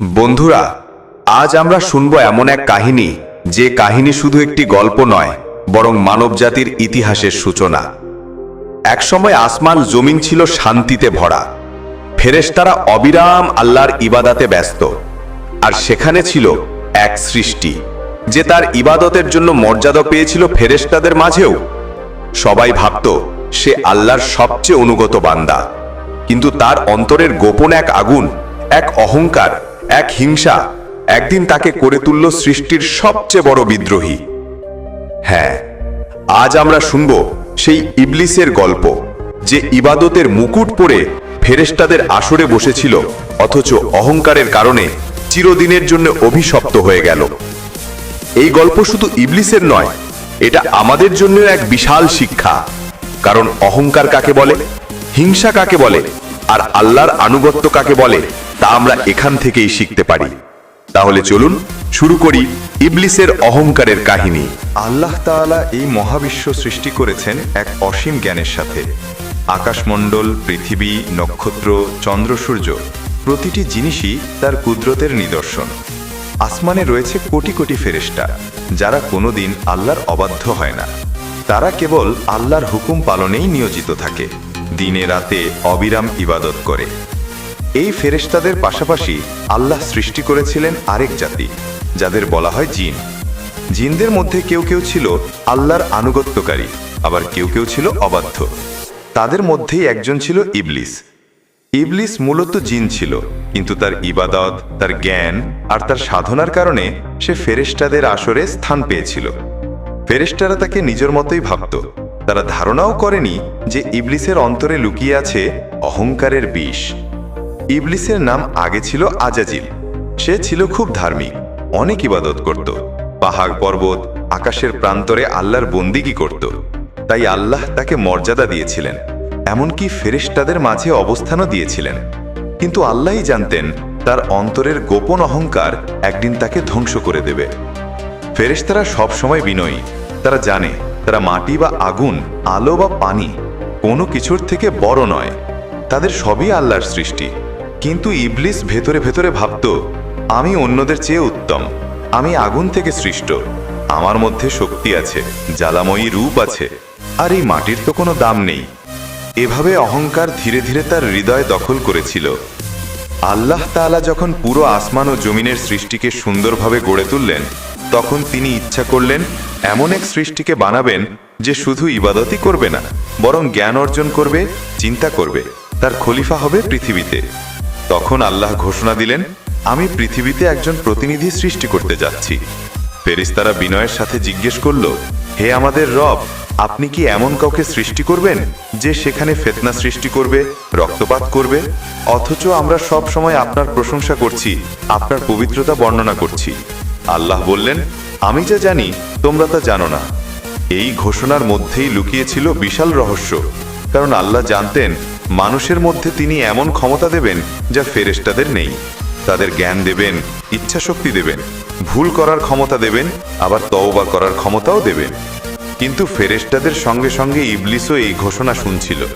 বন্ধুরা, আজ আমরা শুনব এমন এক কাহিনী, যে কাহিনী শুধু একটি গল্প নয়, বরং মানবজাতির ইতিহাসের সূচনা। একসময় আসমান জমিন ছিল শান্তিতে ভরা। ফেরেশতারা অবিরাম আল্লাহর ইবাদাতে ব্যস্ত। আর সেখানে ছিল এক সৃষ্টি, যে তার ইবাদতের জন্য মর্যাদা পেয়েছিল ফেরেশতাদের মাঝেও। সবাই ভাবত, সে আল্লাহর সবচেয়ে অনুগত বান্দা। কিন্তু তার অন্তরের গোপন এক আগুন, এক অহংকার এক হিংসা একদিন তাকে করে তুলল সৃষ্টির সবচেয়ে বড় বিদ্রোহী। হ্যাঁ আজ আমরা শুনব সেই ইবলিসের গল্প, যে ইবাদতের মুকুট পরে ফেরেশতাদের আসরে বসেছিল, অথচ অহংকারের কারণে চিরদিনের জন্য অভিশপ্ত হয়ে গেল। এই গল্প শুধু ইবলিসের নয়, এটা আমাদের জন্য এক বিশাল শিক্ষা। কারণ অহংকার কাকে বলে? হিংসা কাকে বলে? আর আল্লাহর আনুগত্য কাকে বলে? তা আমরা এখান থেকেই শিখতে পারি। তাহলে চলুন শুরু করি ইবলিসের অহংকারের কাহিনী। আল্লাহ তাআলা এই মহাবিশ্ব সৃষ্টি করেছেন এক অসীম জ্ঞানের সাথে। আকাশমণ্ডল, পৃথিবী, নক্ষত্র, চন্দ্র, সূর্য, প্রতিটি জিনিসই তার কুদরতের নিদর্শন। আসমানে রয়েছে কোটি কোটি ফেরেশতা, যারা কোনোদিন আল্লাহর অবাধ্য হয় না। তারা কেবল আল্লাহর হুকুম পালনেই নিয়োজিত থাকে, দিনে রাতে অবিরাম ইবাদত করে। এই ফেরেশতাদের পাশাপাশি আল্লাহ সৃষ্টি করেছিলেন আরেক জাতি, যাদের বলা হয় জিন। জিনদের মধ্যে কেউ কেউ ছিল আল্লাহর আনুগত্যকারী, আবার কেউ কেউ ছিল অবাধ্য। তাদের মধ্যেই একজন ছিল ইবলিস। ইবলিস মূলত জিন ছিল, কিন্তু তার ইবাদত, তার জ্ঞান আর তার সাধনার কারণে সে ফেরেশতাদের আসরে স্থান পেয়েছিল। ফেরেশতারা তাকে নিজের মতোই ভাবত। তারা ধারণাও করেনি যে ইবলিসের অন্তরে লুকিয়ে আছে অহংকারের বিষ। ইবলিসের নাম আগে ছিল আজাজিল। সে ছিল খুব ধার্মিক, অনেক ইবাদত করত। পাহাড় পর্বত, আকাশের প্রান্তরে আল্লাহর বন্দিগি করত। তাই আল্লাহ তাকে মর্যাদা দিয়েছিলেন, এমনকি ফেরেশতাদের মাঝে অবস্থানও দিয়েছিলেন। কিন্তু আল্লাহই জানতেন, তার অন্তরের গোপন অহংকার একদিন তাকে ধ্বংস করে দেবে। ফেরেশতারা সবসময় বিনয়ী। তারা জানে, তারা মাটি বা আগুন, আলো বা পানি কোনো কিছুর থেকে বড় নয়। তাদের সবই আল্লাহর সৃষ্টি। কিন্তু ইবলিস ভেতরে ভেতরে ভাবত, আমি অন্যদের চেয়ে উত্তম। আমি আগুন থেকে সৃষ্ট। আমার মধ্যে শক্তি আছে, জ্বালাময়ী রূপ আছে, আর এই মাটির তো কোনো দাম নেই। এভাবে অহংকার ধীরে ধীরে তার হৃদয় দখল করেছিল। আল্লাহ তাআলা যখন পুরো আসমান ও জমিনের সৃষ্টিকে সুন্দরভাবে গড়ে তুললেন, তখন তিনি ইচ্ছা করলেন, এমন এক সৃষ্টিকে বানাবেন যে শুধু ইবাদতই করবে না, বরং জ্ঞান অর্জন করবে, চিন্তা করবে। তার খলিফা হবে পৃথিবীতে। তখন আল্লাহ ঘোষণা দিলেন, আমি পৃথিবীতে একজন প্রতিনিধি সৃষ্টি করতে যাচ্ছি। ফেরিস্তারা বিনয়ের সাথে জিজ্ঞেস করল, হে আমাদের রব, আপনি কি এমন কাউকে সৃষ্টি করবেন যে সেখানে ফেতনা সৃষ্টি করবে, রক্তপাত করবে? অথচ আমরা সব সময় আপনার প্রশংসা করছি, আপনার পবিত্রতা বর্ণনা করছি। আল্লাহ বললেন, আমি যা জানি, তোমরা তা জানো না। এই ঘোষণার মধ্যেই লুকিয়েছিল বিশাল রহস্য, কারণ আল্লাহ জানতেন মানুষের মধ্যে তিনি এমন ক্ষমতা দেবেন যা ফেরেশতাদের নেই। তাদের জ্ঞান দেবেন ইচ্ছা শক্তি দেবেন, ভুল করার ক্ষমতা দেবেন, আবার তওবা করার ক্ষমতাও দেবেন। কিন্তু ফেরেশতাদের সঙ্গে সঙ্গে ইবলিসও এই ঘোষণা শুনছিল।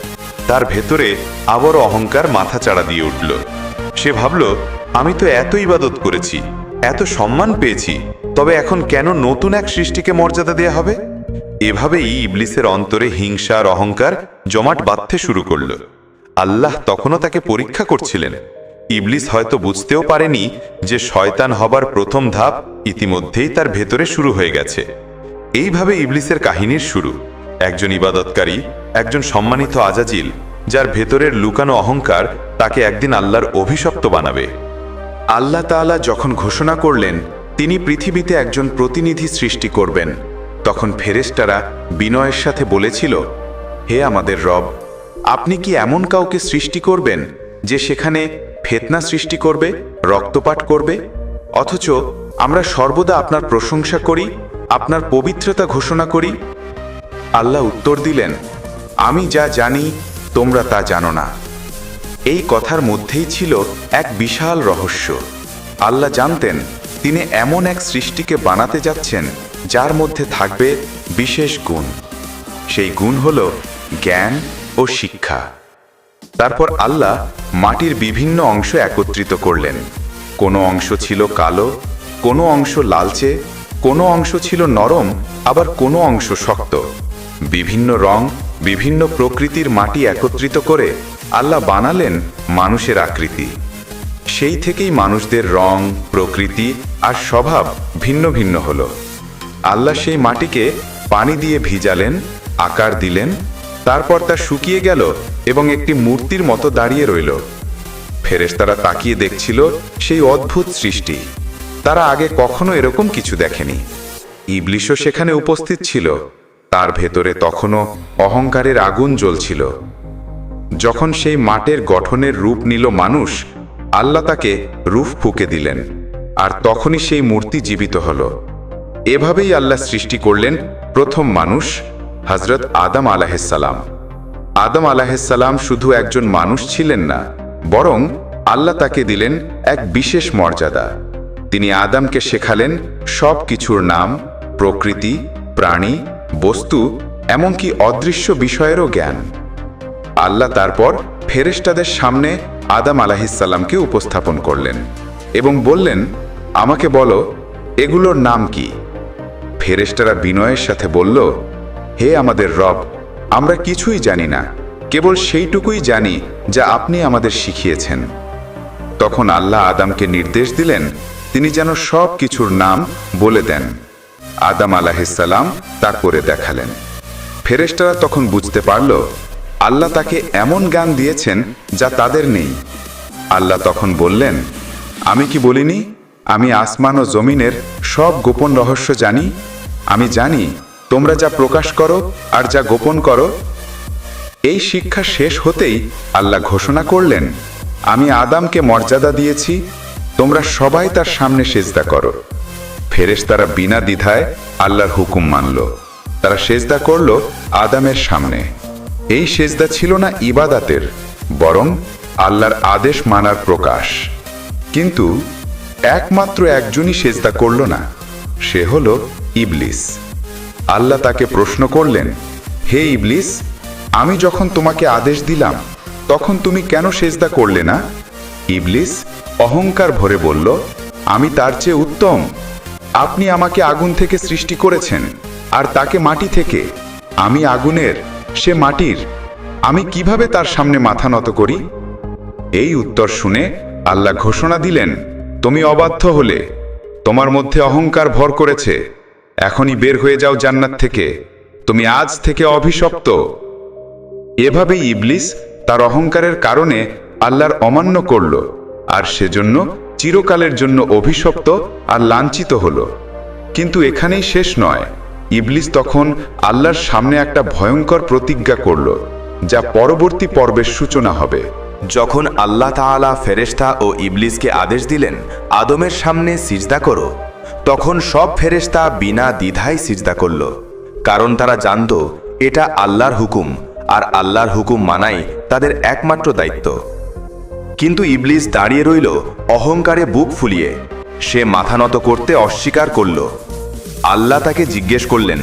তার ভেতরে আবার অহংকার মাথা চাড়া দিয়ে উঠল। সে ভাবল, আমি তো এত ইবাদত করেছি, এত সম্মান পেয়েছি, তবে এখন কেন নতুন এক সৃষ্টিকে মর্যাদা দেয়া হবে? এভাবেই ইবলিসের অন্তরে হিংসা আর অহংকার জমাট বাঁধতে শুরু করল। আল্লাহ তখনও তাকে পরীক্ষা করছিলেন। ইবলিস হয়তো বুঝতেও পারেনি যে শয়তান হবার প্রথম ধাপ ইতিমধ্যেই তার ভেতরে শুরু হয়ে গেছে। এইভাবে ইবলিসের কাহিনীর শুরু। একজন ইবাদতকারী, একজন সম্মানিত আজাজিল, যার ভেতরের লুকানো অহংকার তাকে একদিন আল্লাহর অভিশপ্ত বানাবে। আল্লাহ তাআলা যখন ঘোষণা করলেন, তিনি পৃথিবীতে একজন প্রতিনিধি সৃষ্টি করবেন। তখন ফেরেশতারা বিনয়ের সাথে বলেছিল, হে আমাদের রব আপনি কি এমন কাউকে সৃষ্টি করবেন যে সেখানে ফেতনা সৃষ্টি করবে, রক্তপাত করবে? অথচ আমরা সর্বদা আপনার প্রশংসা করি, আপনার পবিত্রতা ঘোষণা করি। আল্লাহ উত্তর দিলেন, আমি যা জানি, তোমরা তা জানো না। এই কথার মধ্যেই ছিল এক বিশাল রহস্য। আল্লাহ জানতেন, তিনি এমন এক সৃষ্টিকে বানাতে যাচ্ছেন, যার মধ্যে থাকবে বিশেষ গুণ। সেই গুণ হল জ্ঞান ও শিক্ষা। তারপর আল্লাহ মাটির বিভিন্ন অংশ একত্রিত করলেন। কোনো অংশ ছিল কালো, কোনো অংশ লালচে, কোনো অংশ ছিল নরম, আবার কোনো অংশ শক্ত। বিভিন্ন রং, বিভিন্ন প্রকৃতির মাটি একত্রিত করে আল্লাহ বানালেন মানুষের আকৃতি। সেই থেকেই মানুষদের রং, প্রকৃতি আর স্বভাব ভিন্ন ভিন্ন হল। আল্লাহ সেই মাটিকে পানি দিয়ে ভিজালেন, আকার দিলেন তারপর তা শুকিয়ে গেল এবং একটি মূর্তির মতো দাঁড়িয়ে রইল। ফেরেশতারা তাকিয়ে দেখছিল সেই অদ্ভুত সৃষ্টি। তারা আগে কখনো এরকম কিছু দেখেনি। ইবলিশও সেখানে উপস্থিত ছিল। তার ভেতরে তখনও অহংকারের আগুন জ্বলছিল। যখন সেই মাটের গঠনের রূপ নিল মানুষ, আল্লাহ তাকে রূপ ফুকে দিলেন আর তখনই সেই মূর্তি জীবিত হল। এভাবেই আল্লাহ সৃষ্টি করলেন প্রথম মানুষ হজরত আদম আলাহিসাল্লাম আদম আলাহিসাল্লাম শুধু একজন মানুষ ছিলেন না, বরং আল্লাহ তাকে দিলেন এক বিশেষ মর্যাদা। তিনি আদামকে শেখালেন সব কিছুর নাম, প্রকৃতি, প্রাণী, বস্তু, এমনকি অদৃশ্য বিষয়েরও জ্ঞান। আল্লাহ তারপর ফেরেশতাদের সামনে আদাম আলাহিসাল্লামকে উপস্থাপন করলেন এবং বললেন, আমাকে বলো, এগুলোর নাম কি? ফেরেশতারা বিনয়ের সাথে বলল হে আমাদের রব, আমরা কিছুই জানি না, কেবল সেইটুকুই জানি যা আপনি আমাদের শিখিয়েছেন। তখন আল্লাহ আদামকে নির্দেশ দিলেন, তিনি যেন সব কিছুর নাম বলে দেন। আদাম আলাহিসাল্লাম তা করে দেখালেন। ফেরেশতারা তখন বুঝতে পারল, আল্লাহ তাকে এমন জ্ঞান দিয়েছেন যা তাদের নেই। আল্লাহ তখন বললেন, আমি কি বলিনি, আমি আসমান ও জমিনের সব গোপন রহস্য জানি? আমি জানি তোমরা যা প্রকাশ করো আর যা গোপন করো, এই শিক্ষা শেষ হতেই আল্লাহ ঘোষণা করলেন, আমি আদামকে মর্যাদা দিয়েছি, তোমরা সবাই তার সামনে সেজদা করো। ফেরেশ তারা বিনা দ্বিধায় আল্লাহর হুকুম মানল। তারা সেজদা করল আদামের সামনে। এই সেজদা ছিল না ইবাদাতের, বরং আল্লাহর আদেশ মানার প্রকাশ। কিন্তু একমাত্র একজনই সেজদা করল না, সে হল ইবলিস। আল্লাহ তাকে প্রশ্ন করলেন, হে ইবলিস, আমি যখন তোমাকে আদেশ দিলাম, তখন তুমি কেন সেজদা করলে না? ইবলিস অহংকার ভরে বলল, আমি তার চেয়ে উত্তম। আপনি আমাকে আগুন থেকে সৃষ্টি করেছেন, আর তাকে মাটি থেকে। আমি আগুনের, সে মাটির। আমি কীভাবে তার সামনে মাথা নত করি? এই উত্তর শুনে আল্লাহ ঘোষণা দিলেন, তুমি অবাধ্য হলে। তোমার মধ্যে অহংকার ভর করেছে। এখনই বের হয়ে যাও জান্নাত থেকে। তুমি আজ থেকে অভিশপ্ত। এভাবে ইবলিস তার অহংকারের কারণে আল্লাহর অমান্য করল আর সেজন্য চিরকালের জন্য অভিশপ্ত আর লাঞ্ছিত হল। কিন্তু এখানেই শেষ নয়। ইবলিস তখন আল্লাহর সামনে একটা ভয়ঙ্কর প্রতিজ্ঞা করল, যা পরবর্তী পর্বের সূচনা হবে। যখন আল্লাহ তাআলা ফেরেশতা ও ইবলিসকে আদেশ দিলেন, আদমের সামনে সিজদা করো। তখন সব ফেরেশতা বিনা দ্বিধায় সিজদা করল। কারণ তারা জানত, এটা আল্লাহর হুকুম, আর আল্লাহর হুকুম মানাই তাদের একমাত্র দায়িত্ব। কিন্তু ইবলিস দাঁড়িয়ে রইল, অহংকারে বুক ফুলিয়ে। সে মাথা নত করতে অস্বীকার করল। আল্লাহ তাকে জিজ্ঞেস করলেন,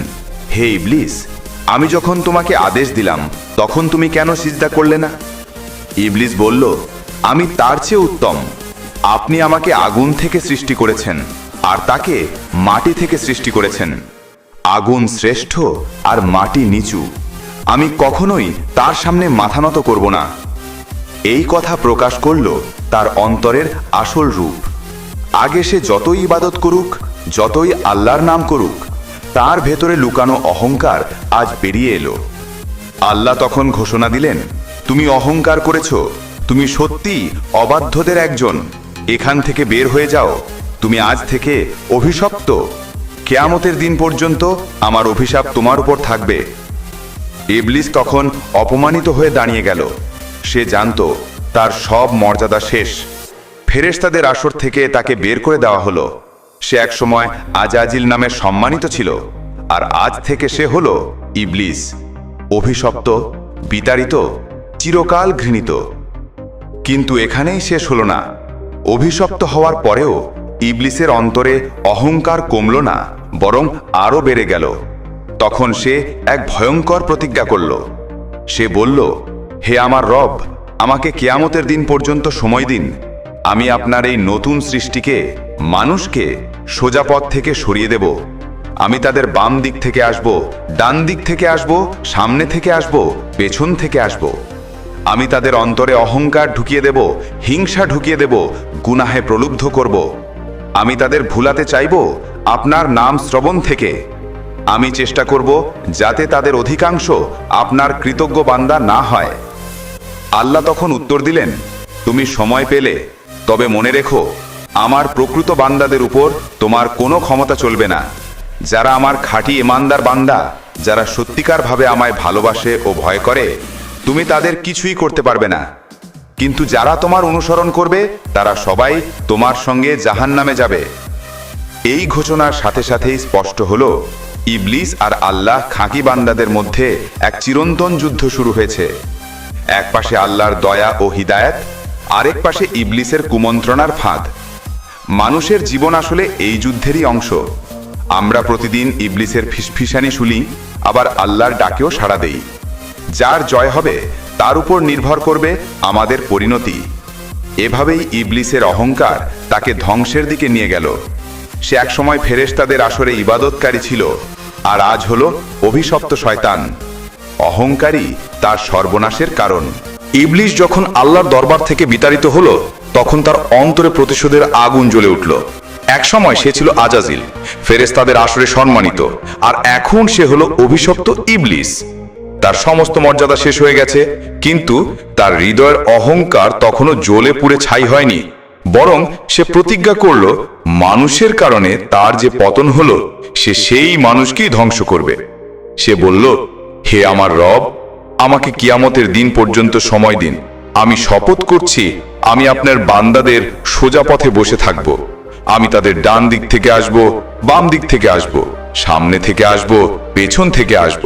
হে ইবলিস, আমি যখন তোমাকে আদেশ দিলাম, তখন তুমি কেন সিজদা করলে না? ইবলিস বলল, আমি তার চেয়ে উত্তম। আপনি আমাকে আগুন থেকে সৃষ্টি করেছেন। আর তাকে মাটি থেকে সৃষ্টি করেছেন। আগুন শ্রেষ্ঠ আর মাটি নিচু। আমি কখনোই তার সামনে মাথা নত করব না। এই কথা প্রকাশ করল তার অন্তরের আসল রূপ। আগে সে যতই ইবাদত করুক, যতই আল্লাহর নাম করুক, তার ভেতরে লুকানো অহংকার আজ বেরিয়ে এলো। আল্লাহ তখন ঘোষণা দিলেন, তুমি অহংকার করেছ, তুমি সত্যি অবাধ্যদের একজন। এখান থেকে বের হয়ে যাও তুমি আজ থেকে অভিশপ্ত। কেয়ামতের দিন পর্যন্ত আমার অভিশাপ তোমার উপর থাকবে। ইবলিস তখন অপমানিত হয়ে দাঁড়িয়ে গেল। সে জানত তার সব মর্যাদা শেষ। ফেরেশতাদের আসর থেকে তাকে বের করে দেওয়া হলো। সে একসময় আজাজিল নামে সম্মানিত ছিল, আর আজ থেকে সে হল ইবলিস। অভিশপ্ত, বিতাড়িত, চিরকাল ঘৃণিত। কিন্তু এখানেই শেষ হলো না। অভিশপ্ত হওয়ার পরেও ইবলিসের অন্তরে অহংকার কমল না, বরং আরও বেড়ে গেল। তখন সে এক ভয়ঙ্কর প্রতিজ্ঞা করল। সে বলল, হে আমার রব, আমাকে কেয়ামতের দিন পর্যন্ত সময় দিন। আমি আপনার এই নতুন সৃষ্টিকে, মানুষকে সোজা পথ থেকে সরিয়ে দেব। আমি তাদের বাম দিক থেকে আসব, ডান দিক থেকে আসব, সামনে থেকে আসব, পেছন থেকে আসব। আমি তাদের অন্তরে অহংকার ঢুকিয়ে দেব, হিংসা ঢুকিয়ে দেব, গুনাহে প্রলুব্ধ করব। আমি তাদের ভুলাতে চাইব আপনার নাম শ্রবণ থেকে। আমি চেষ্টা করব যাতে তাদের অধিকাংশ আপনার কৃতজ্ঞ বান্দা না হয়। আল্লাহ তখন উত্তর দিলেন, তুমি সময় পেলে, তবে মনে রেখো, আমার প্রকৃত বান্দাদের উপর তোমার কোনো ক্ষমতা চলবে না। যারা আমার খাঁটি ইমানদার বান্দা, যারা সত্যিকারভাবে আমায় ভালোবাসে ও ভয় করে, তুমি তাদের কিছুই করতে পারবে না। কিন্তু যারা তোমার অনুসরণ করবে, তারা সবাই তোমার সঙ্গে জাহান নামে যাবে। এই ঘোষণার সাথে সাথেই স্পষ্ট হল, ইবলিস আর আল্লাহ খাঁকি বান্দাদের মধ্যে এক চিরন্তন যুদ্ধ শুরু হয়েছে। এক পাশে আল্লাহর দয়া ও হিদায়াত, আরেক পাশে ইবলিসের কুমন্ত্রণার ফাঁদ। মানুষের জীবন আসলে এই যুদ্ধেরই অংশ। আমরা প্রতিদিন ইবলিসের ফিসফিসানি শুনি, আবার আল্লাহর ডাকেও সাড়া দেই। যার জয় হবে, তার উপর নির্ভর করবে আমাদের পরিণতি। এভাবেই ইবলিসের অহংকার তাকে ধ্বংসের দিকে নিয়ে গেল। সে একসময় ফেরেশতাদের আসরে ইবাদতকারী ছিল, আর আজ হল অভিশপ্ত শয়তান। অহংকারী তার সর্বনাশের কারণ। ইবলিশ যখন আল্লাহর দরবার থেকে বিতাড়িত হলো, তখন তার অন্তরে প্রতিশোধের আগুন জ্বলে উঠল। একসময় সে ছিল আজাজিল ফেরেস্তাদের আসরে সম্মানিত, আর এখন সে হলো অভিশপ্ত ইবলিস। তার সমস্ত মর্যাদা শেষ হয়ে গেছে, কিন্তু তার হৃদয়ের অহংকার তখনও জ্বলে পুড়ে ছাই হয়নি। বরং সে প্রতিজ্ঞা করল, মানুষের কারণে তার যে পতন হল, সে সেই মানুষকেই ধ্বংস করবে। সে বলল, হে আমার রব, আমাকে কিয়ামতের দিন পর্যন্ত সময় দিন। আমি শপথ করছি, আমি আপনার বান্দাদের সোজা পথে বসে থাকব। আমি তাদের ডান দিক থেকে আসব, বাম দিক থেকে আসব, সামনে থেকে আসব, পেছন থেকে আসব।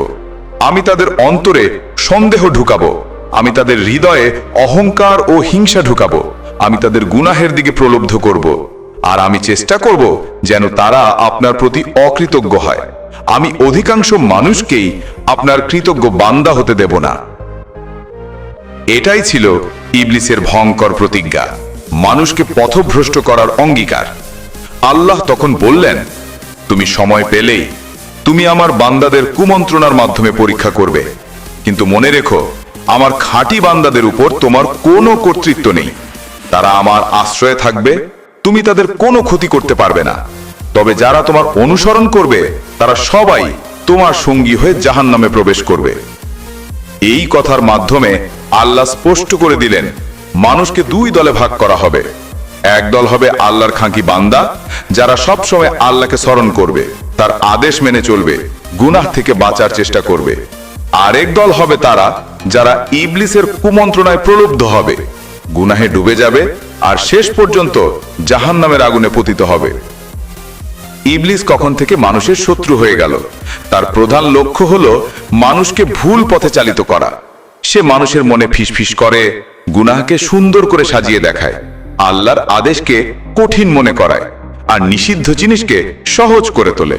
আমি তাদের অন্তরে সন্দেহ ঢুকাবো। আমি তাদের হৃদয়ে অহংকার ও হিংসা ঢুকাবো। আমি তাদের গুনাহের দিকে প্রলব্ধ করব। আর আমি চেষ্টা করব যেন তারা আপনার প্রতি অকৃতজ্ঞ হয়। আমি অধিকাংশ মানুষকেই আপনার কৃতজ্ঞ বান্দা হতে দেব না। এটাই ছিল ইবলিসের ভয়ঙ্কর প্রতিজ্ঞা। মানুষকে পথভ্রষ্ট করার অঙ্গীকার। আল্লাহ তখন বললেন, তুমি সময় পেলেই তুমি আমার বান্দাদের কুমন্ত্রণার মাধ্যমে পরীক্ষা করবে। কিন্তু মনে রেখো, আমার খাঁটি বান্দাদের উপর তোমার কোনো কর্তৃত্ব নেই। তারা আমার আশ্রয়ে থাকবে, তুমি তাদের কোনো ক্ষতি করতে পারবে না। তবে যারা তোমার অনুসরণ করবে, তারা সবাই তোমার সঙ্গী হয়ে জাহান নামে প্রবেশ করবে। এই কথার মাধ্যমে আল্লাহ স্পষ্ট করে দিলেন, মানুষকে দুই দলে ভাগ করা হবে। এক দল হবে আল্লাহর খাঁকি বান্দা, যারা সব সময় আল্লাহকে স্মরণ করবে, তার আদেশ মেনে চলবে, গুনাহ থেকে বাঁচার চেষ্টা করবে। আরেক দল হবে তারা, যারা ইবলিসের কুমন্ত্রণায় প্রলুব্ধ হবে, গুনাহে ডুবে যাবে আর শেষ পর্যন্ত জাহান্নামের আগুনে পতিত হবে। ইবলিস কখন থেকে মানুষের শত্রু হয়ে গেল? তার প্রধান লক্ষ্য হল মানুষকে ভুল পথে চালিত করা। সে মানুষের মনে ফিসফিস করে, গুনাহকে সুন্দর করে সাজিয়ে দেখায়। আল্লাহর আদেশকে কঠিন মনে করায় আর নিষিদ্ধ জিনিসকে সহজ করে তোলে।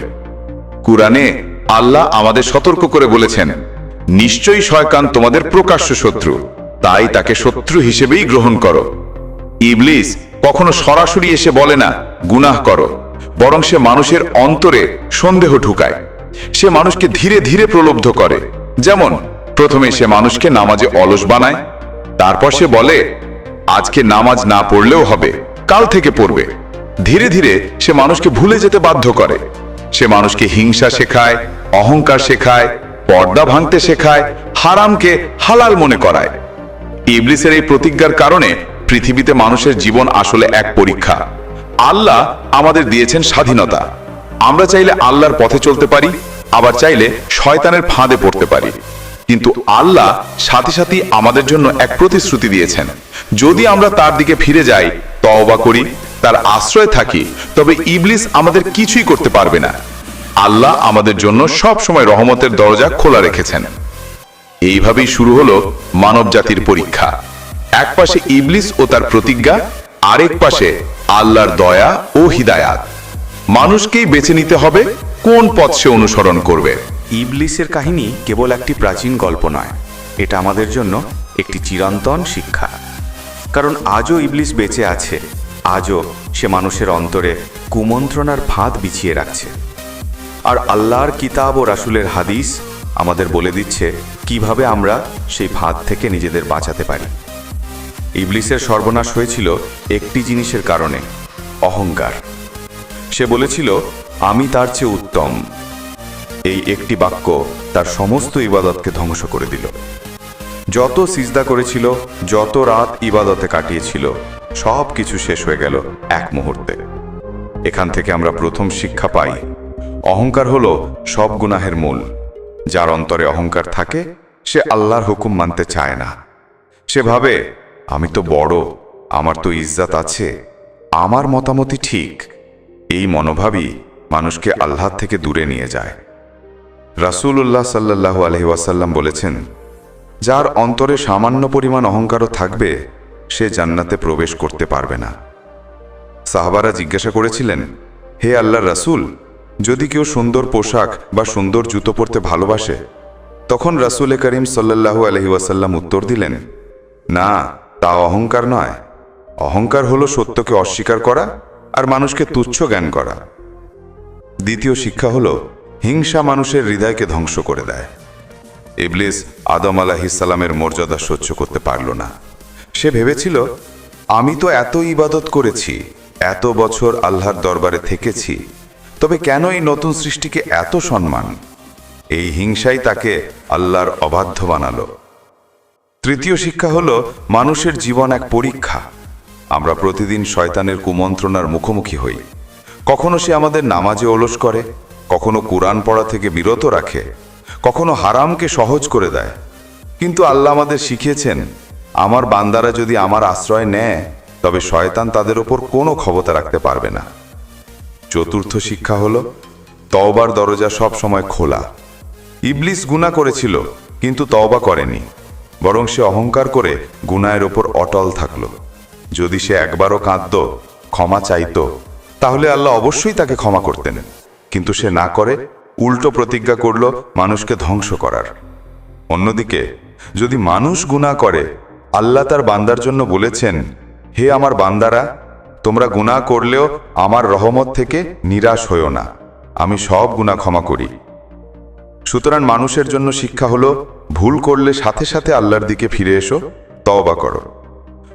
কুরআনে আল্লাহ আমাদের সতর্ক করে বলেছেন, নিশ্চয়ই শয়তান তোমাদের প্রকাশ্য শত্রু, তাই তাকে শত্রু হিসেবেই গ্রহণ করো। ইবলিস কখনো সরাসরি এসে বলে না, গুনাহ করো, বরং সে মানুষের অন্তরে সন্দেহ ঢুকায়। সে মানুষকে ধীরে ধীরে প্রলুব্ধ করে। যেমন, প্রথমে সে মানুষকে নামাজে অলস বানায়, তারপর সে বলে আজকে নামাজ না পড়লেও হবে, কাল থেকে পড়বে। ধীরে ধীরে সে মানুষকে ভুলে যেতে বাধ্য করে। সে মানুষকে হিংসা শেখায়, অহংকার শেখায়, পর্দা ভাঙতে শেখায়, হারামকে হালাল মনে করায়। ইবলিসের এই প্রতিজ্ঞার কারণে পৃথিবীতে মানুষের জীবন আসলে এক পরীক্ষা। আল্লাহ আমাদের দিয়েছেন স্বাধীনতা। আমরা চাইলে আল্লাহর পথে চলতে পারি, আবার চাইলে শয়তানের ফাঁদে পড়তে পারি। কিন্তু আল্লাহ সাথে সাথে আমাদের জন্য এক প্রতিশ্রুতি দিয়েছেন। যদি আমরা তার দিকে ফিরে যাই, তওবা করি, তার আশ্রয় থাকি, তবে ইবলিস আমাদের কিছুই করতে পারবে না। আল্লাহ আমাদের জন্য সব সময় রহমতের দরজা খোলা রেখেছেন। এইভাবেই শুরু হলো মানব জাতির পরীক্ষা। এক পাশে ইবলিস ও তার প্রতিজ্ঞা, আরেক পাশে আল্লাহর দয়া ও হিদায়াত। মানুষকেই বেছে নিতে হবে কোন পথ সে অনুসরণ করবে। ইবলিসের কাহিনী কেবল একটি প্রাচীন গল্প নয়, এটা আমাদের জন্য একটি চিরন্তন শিক্ষা। কারণ আজও ইবলিস বেঁচে আছে, আজও সে মানুষের অন্তরে কুমন্ত্রণার ফাঁদ বিছিয়ে রাখছে। আর আল্লাহর কিতাব ও রাসুলের হাদিস আমাদের বলে দিচ্ছে কীভাবে আমরা সেই ফাঁদ থেকে নিজেদের বাঁচাতে পারি। ইবলিসের সর্বনাশ হয়েছিল একটি জিনিসের কারণে, অহংকার। সে বলেছিল, আমি তার চেয়ে উত্তম। এই একটি বাক্য তার সমস্ত ইবাদতকে ধ্বংস করে দিল। যত সিজদা করেছিল, যত রাত ইবাদতে কাটিয়েছিল সব কিছু শেষ হয়ে গেল এক মুহূর্তে। এখান থেকে আমরা প্রথম শিক্ষা পাই, অহংকার হল সব গুনাহের মূল। যার অন্তরে অহংকার থাকে, সে আল্লাহর হুকুম মানতে চায় না। সে ভাবে, আমি তো বড়, আমার তো ইজ্জাত আছে, আমার মতামতই ঠিক। এই মনোভাবই মানুষকে আল্লাহ থেকে দূরে নিয়ে যায়। রাসূলুল্লাহ সাল্লাল্লাহু আলহি ওয়াসাল্লাম বলেছেন, যার অন্তরে সামান্য পরিমাণ অহংকারও থাকবে, সে জান্নাতে প্রবেশ করতে পারবে না। সাহাবারা জিজ্ঞাসা করেছিলেন, হে আল্লাহ রাসূল, যদি কেউ সুন্দর পোশাক বা সুন্দর জুতো পরতে ভালোবাসে, তখন রাসূল করিম সাল্লাল্লাহু আলহি ওয়াসাল্লাম উত্তর দিলেন, না, তা অহংকার নয়। অহংকার হলো সত্যকে অস্বীকার করা আর মানুষকে তুচ্ছ জ্ঞান করা। দ্বিতীয় শিক্ষা হলো হিংসা মানুষের হৃদয়কে ধ্বংস করে দেয়। ইবলিস আদম আলাহিসাল্লামের মর্যাদা সহ্য করতে পারল না। সে ভেবেছিল, আমি তো এত ইবাদত করেছি, এত বছর আল্লাহর দরবারে থেকেছি, তবে কেন এই নতুন সৃষ্টিকে এত সম্মান? এই হিংসাই তাকে আল্লাহর অবাধ্য বানালো। তৃতীয় শিক্ষা হল, মানুষের জীবন এক পরীক্ষা। আমরা প্রতিদিন শয়তানের কুমন্ত্রণার মুখোমুখি হই। কখনো সে আমাদের নামাজে অলস করে কখনো কোরআন পড়া থেকে বিরত রাখে, কখনো হারামকে সহজ করে দেয়। কিন্তু আল্লাহ আমাদের শিখিয়েছেন, আমার বান্দারা যদি আমার আশ্রয় নেয়, তবে শয়তান তাদের ওপর কোনো ক্ষমতা রাখতে পারবে না। চতুর্থ শিক্ষা হল, তওবার দরজা সব সময় খোলা। ইবলিস গুনাহ করেছিল, কিন্তু তওবা করেনি, বরং সে অহংকার করে গুনায়ের ওপর অটল থাকল। যদি সে একবারও কাঁদত, ক্ষমা চাইতো, তাহলে আল্লাহ অবশ্যই তাকে ক্ষমা করতেন। কিন্তু সে না করে উল্টো প্রতিজ্ঞা করল মানুষকে ধ্বংস করার। অন্যদিকে, যদি মানুষ গুনাহ করে, আল্লাহ তার বান্দার জন্য বলেছেন, হে আমার বান্দারা, তোমরা গুনাহ করলেও আমার রহমত থেকে নিরাশ হইও না, আমি সব গুনাহ ক্ষমা করি। সুতরাং মানুষের জন্য শিক্ষা হলো, ভুল করলে সাথে সাথে আল্লাহর দিকে ফিরে এসো, তওবা করো।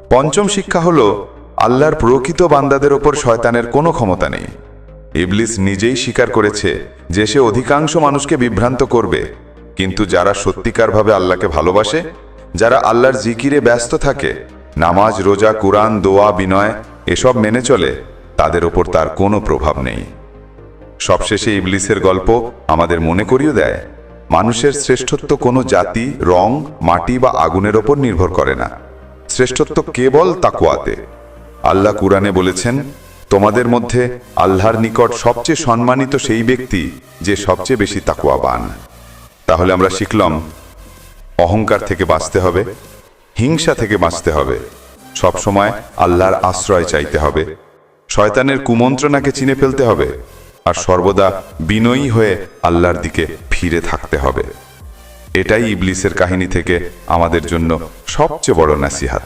পঞ্চম শিক্ষা হলো, আল্লাহর প্রকৃত বান্দাদের ওপর শয়তানের কোনো ক্ষমতা নেই। ইবলিস নিজেই স্বীকার করেছে যে সে অধিকাংশ মানুষকে বিভ্রান্ত করবে। কিন্তু যারা সত্যিকারভাবে আল্লাহকে ভালোবাসে, যারা আল্লাহর জিকিরে ব্যস্ত থাকে, নামাজ, রোজা, কুরআন, দোয়া, বিনয়, এসব মেনে চলে, তাদের ওপর তার কোনো প্রভাব নেই। সবশেষে ইবলিসের গল্প আমাদের মনে করিয়ে দেয়, মানুষের শ্রেষ্ঠত্ব কোনো জাতি, রং, মাটি বা আগুনের ওপর নির্ভর করে না। শ্রেষ্ঠত্ব কেবল তাকুয়াতে আল্লাহ কুরআনে বলেছেন তোমাদের মধ্যে আল্লাহর নিকট সবচেয়ে সম্মানিত সেই ব্যক্তি যে সবচেয়ে বেশি তাকুয়াবান। তাহলে আমরা শিখলাম, অহংকার থেকে বাঁচতে হবে, হিংসা থেকে বাঁচতে হবে। সবসময় আল্লাহর আশ্রয় চাইতে হবে। শয়তানের কুমন্ত্রণাকে চিনে ফেলতে হবে আর সর্বদা বিনয়ী হয়ে আল্লাহর দিকে ফিরে থাকতে হবে। এটাই ইবলিসের কাহিনী থেকে আমাদের জন্য সবচেয়ে বড় নাসিহাত।